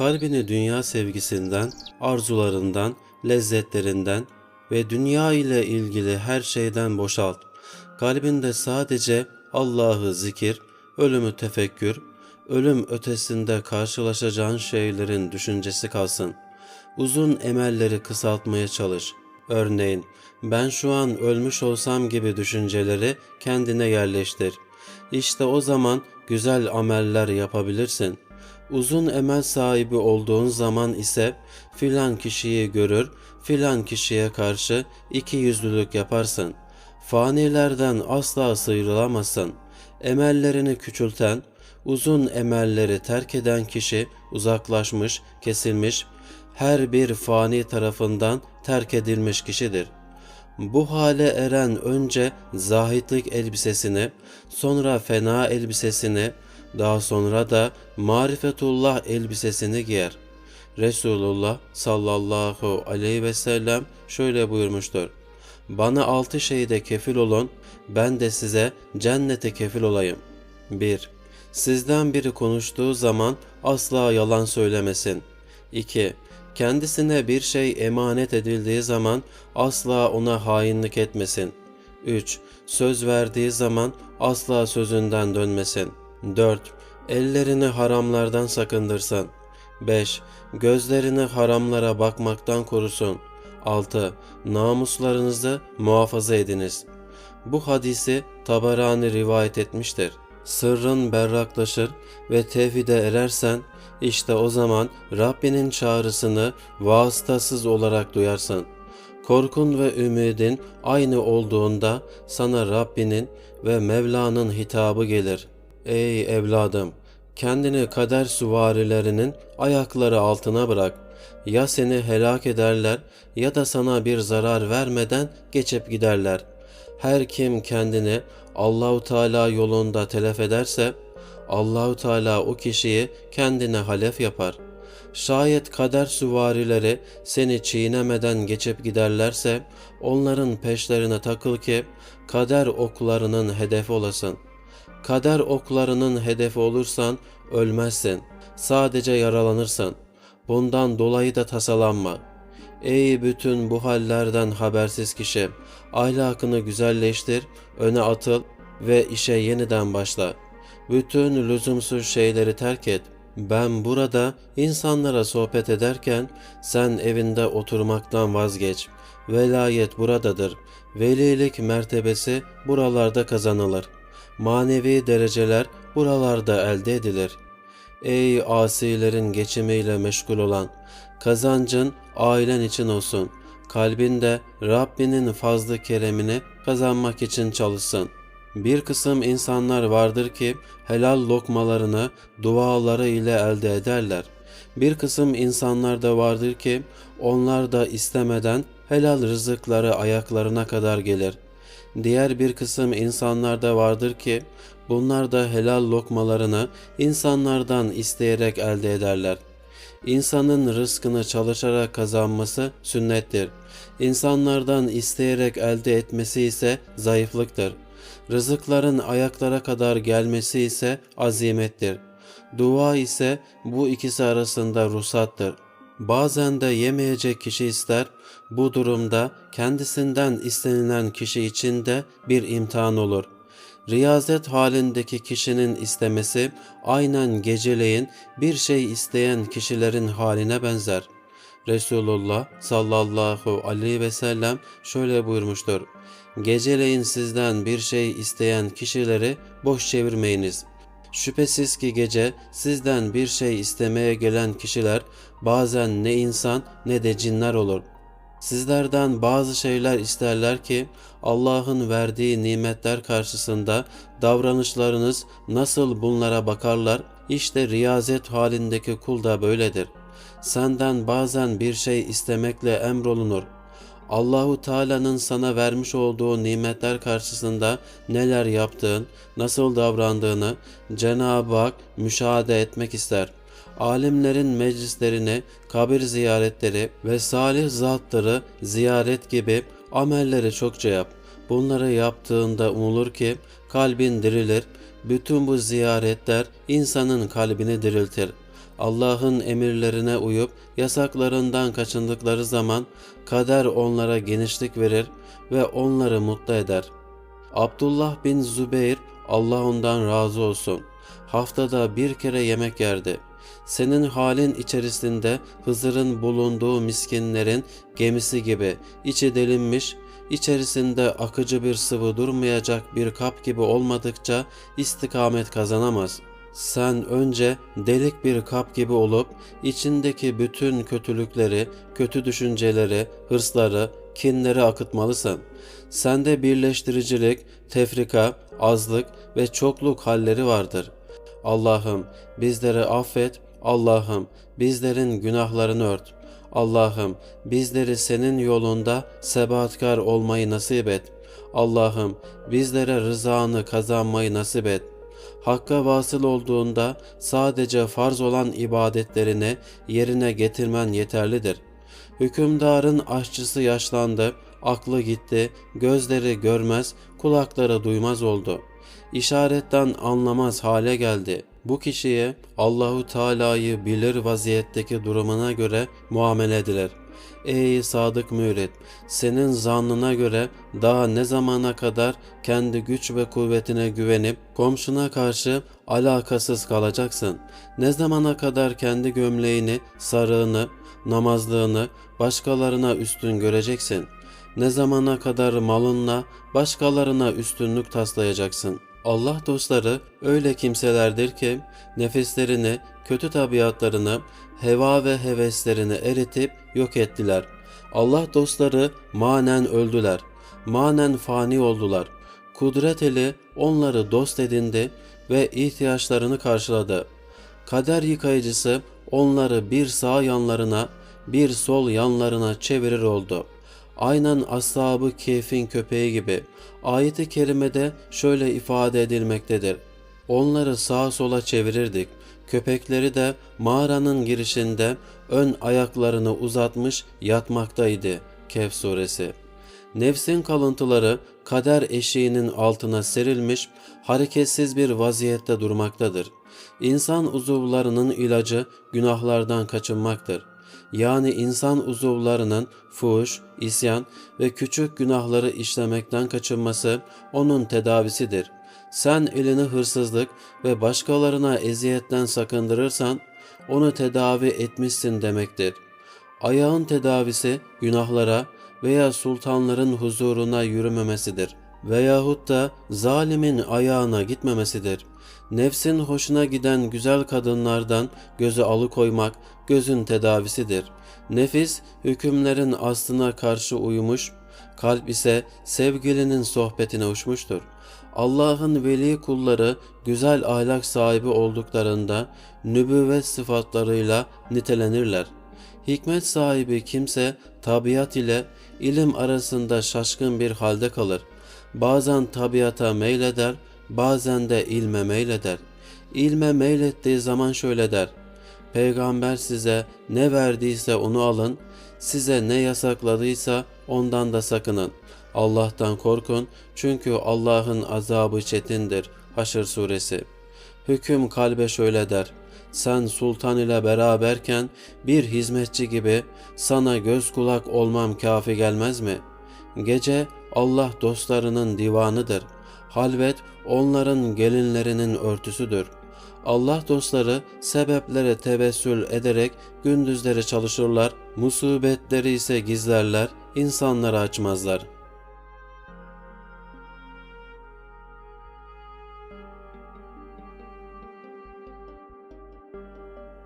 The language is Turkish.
Kalbini dünya sevgisinden, arzularından, lezzetlerinden ve dünya ile ilgili her şeyden boşalt. Kalbinde sadece Allah'ı zikir, ölümü tefekkür, ölüm ötesinde karşılaşacağın şeylerin düşüncesi kalsın. Uzun emelleri kısaltmaya çalış. Örneğin, ben şu an ölmüş olsam gibi düşünceleri kendine yerleştir. İşte o zaman güzel ameller yapabilirsin. Uzun emel sahibi olduğun zaman ise filan kişiyi görür, filan kişiye karşı iki yüzlülük yaparsın. Fanilerden asla sıyrılamazsın. Emellerini küçülten, uzun emelleri terk eden kişi uzaklaşmış, kesilmiş, her bir fani tarafından terk edilmiş kişidir. Bu hale eren önce zahitlik elbisesini, sonra fena elbisesini, daha sonra da marifetullah elbisesini giyer. Resulullah sallallahu aleyhi ve sellem şöyle buyurmuştur. Bana altı şeyde kefil olun, ben de size cennete kefil olayım. 1. Sizden biri konuştuğu zaman asla yalan söylemesin. 2. Kendisine bir şey emanet edildiği zaman asla ona hainlik etmesin. 3. Söz verdiği zaman asla sözünden dönmesin. 4. Ellerini haramlardan sakındırsın. 5. Gözlerini haramlara bakmaktan korusun. 6. Namuslarınızı muhafaza ediniz. Bu hadisi Tabarani rivayet etmiştir. Sırrın berraklaşır ve tevhide erersen işte o zaman Rabbinin çağrısını vasıtasız olarak duyarsın. Korkun ve ümidin aynı olduğunda sana Rabbinin ve Mevla'nın hitabı gelir. Ey evladım! Kendini kader süvarilerinin ayakları altına bırak. Ya seni helak ederler ya da sana bir zarar vermeden geçip giderler. Her kim kendini Allahu Teala yolunda telef ederse Allahu Teala o kişiyi kendine halef yapar. Şayet kader süvarileri seni çiğnemeden geçip giderlerse onların peşlerine takıl ki kader oklarının hedefi olasın. Kader oklarının hedefi olursan ölmezsin. Sadece yaralanırsın. Bundan dolayı da tasalanma. Ey bütün bu hallerden habersiz kişi, ahlakını güzelleştir, öne atıl ve işe yeniden başla. Bütün lüzumsuz şeyleri terk et. Ben burada insanlara sohbet ederken sen evinde oturmaktan vazgeç. Velayet buradadır. Velilik mertebesi buralarda kazanılır. Manevi dereceler buralarda elde edilir. Ey asilerin geçimiyle meşgul olan, kazancın ailen için olsun. Kalbinde Rabbinin fazlı keremini kazanmak için çalışsın. Bir kısım insanlar vardır ki helal lokmalarını duaları ile elde ederler. Bir kısım insanlar da vardır ki onlar da istemeden helal rızıkları ayaklarına kadar gelir. Diğer bir kısım insanlar da vardır ki bunlar da helal lokmalarını insanlardan isteyerek elde ederler. İnsanın rızkını çalışarak kazanması sünnettir. İnsanlardan isteyerek elde etmesi ise zayıflıktır. Rızıkların ayaklara kadar gelmesi ise azimettir. Dua ise bu ikisi arasında ruhsattır. Bazen de yemeyecek kişi ister, bu durumda kendisinden istenilen kişi için de bir imtihan olur. Riyazet halindeki kişinin istemesi aynen geceleyin bir şey isteyen kişilerin haline benzer. Resulullah sallallahu aleyhi ve sellem şöyle buyurmuştur. Geceleyin sizden bir şey isteyen kişileri boş çevirmeyiniz. Şüphesiz ki gece sizden bir şey istemeye gelen kişiler bazen ne insan ne de cinler olur. Sizlerden bazı şeyler isterler ki Allah'ın verdiği nimetler karşısında davranışlarınız nasıl bunlara bakarlar? İşte riyazet halindeki kul da böyledir. Senden bazen bir şey istemekle emrolunur. Allahu Teala'nın sana vermiş olduğu nimetler karşısında neler yaptığın, nasıl davrandığını Cenab-ı Hak müşahede etmek ister. Alimlerin meclislerini, kabir ziyaretleri ve salih zatları ziyaret gibi amelleri çokça yap. Bunları yaptığında umulur ki kalbin dirilir. Bütün bu ziyaretler insanın kalbini diriltir. Allah'ın emirlerine uyup yasaklarından kaçındıkları zaman kader onlara genişlik verir ve onları mutlu eder. Abdullah bin Zübeyir Allah ondan razı olsun. Haftada bir kere yemek yerdi. Senin halin içerisinde Hızır'ın bulunduğu miskinlerin gemisi gibi içi delinmiş, içerisinde akıcı bir sıvı durmayacak bir kap gibi olmadıkça istikamet kazanamaz. Sen önce delik bir kap gibi olup içindeki bütün kötülükleri, kötü düşünceleri, hırsları, kinleri akıtmalısın. Sende birleştiricilik, tefrika, azlık ve çokluk halleri vardır. Allah'ım bizleri affet, Allah'ım bizlerin günahlarını ört. Allah'ım bizleri senin yolunda sebatkar olmayı nasip et. Allah'ım bizlere rızanı kazanmayı nasip et. Hakka vasıl olduğunda sadece farz olan ibadetlerini yerine getirmen yeterlidir. Hükümdarın aşçısı yaşlandı, aklı gitti, gözleri görmez, kulakları duymaz oldu. İşaretten anlamaz hale geldi. Bu kişiye Allahu Teala'yı bilir vaziyetteki durumuna göre muamele edilir. Ey sadık mürit, senin zannına göre daha ne zamana kadar kendi güç ve kuvvetine güvenip komşuna karşı alakasız kalacaksın? Ne zamana kadar kendi gömleğini, sarığını, namazlığını başkalarına üstün göreceksin? Ne zamana kadar malınla başkalarına üstünlük taslayacaksın? Allah dostları öyle kimselerdir ki nefislerini, kötü tabiatlarını, heva ve heveslerini eritip yok ettiler. Allah dostları manen öldüler, manen fani oldular. Kudret eli onları dost edindi ve ihtiyaçlarını karşıladı. Kader yıkayıcısı onları bir sağ yanlarına, bir sol yanlarına çevirir oldu. Aynen ashabı keyfin köpeği gibi. Ayet-i kerimede şöyle ifade edilmektedir. Onları sağa sola çevirirdik. Köpekleri de mağaranın girişinde ön ayaklarını uzatmış yatmaktaydı. Kehf suresi. Nefsin kalıntıları kader eşiğinin altına serilmiş, hareketsiz bir vaziyette durmaktadır. İnsan uzuvlarının ilacı günahlardan kaçınmaktır. Yani insan uzuvlarının fuhuş, isyan ve küçük günahları işlemekten kaçınması onun tedavisidir. Sen elini hırsızlık ve başkalarına eziyetten sakındırırsan onu tedavi etmişsin demektir. Ayağın tedavisi günahlara veya sultanların huzuruna yürümemesidir veyahut da zalimin ayağına gitmemesidir. Nefsin hoşuna giden güzel kadınlardan gözü alıkoymak gözün tedavisidir. Nefis hükümlerin aslına karşı uyumuş, kalp ise sevgilinin sohbetine uçmuştur. Allah'ın veli kulları güzel ahlak sahibi olduklarında nübüvvet sıfatlarıyla nitelenirler. Hikmet sahibi kimse tabiat ile ilim arasında şaşkın bir halde kalır. Bazen tabiata meyleder, bazen de ilme meyleder. İlme meylettiği zaman şöyle der. Peygamber size ne verdiyse onu alın, size ne yasakladıysa ondan da sakının. Allah'tan korkun çünkü Allah'ın azabı çetindir. Haşr suresi. Hüküm kalbe şöyle der. Sen sultan ile beraberken bir hizmetçi gibi sana göz kulak olmam kafi gelmez mi? Gece Allah dostlarının divanıdır. Halvet onların gelinlerinin örtüsüdür. Allah dostları sebeplere tevessül ederek gündüzleri çalışırlar, musibetleri ise gizlerler, insanlara açmazlar.''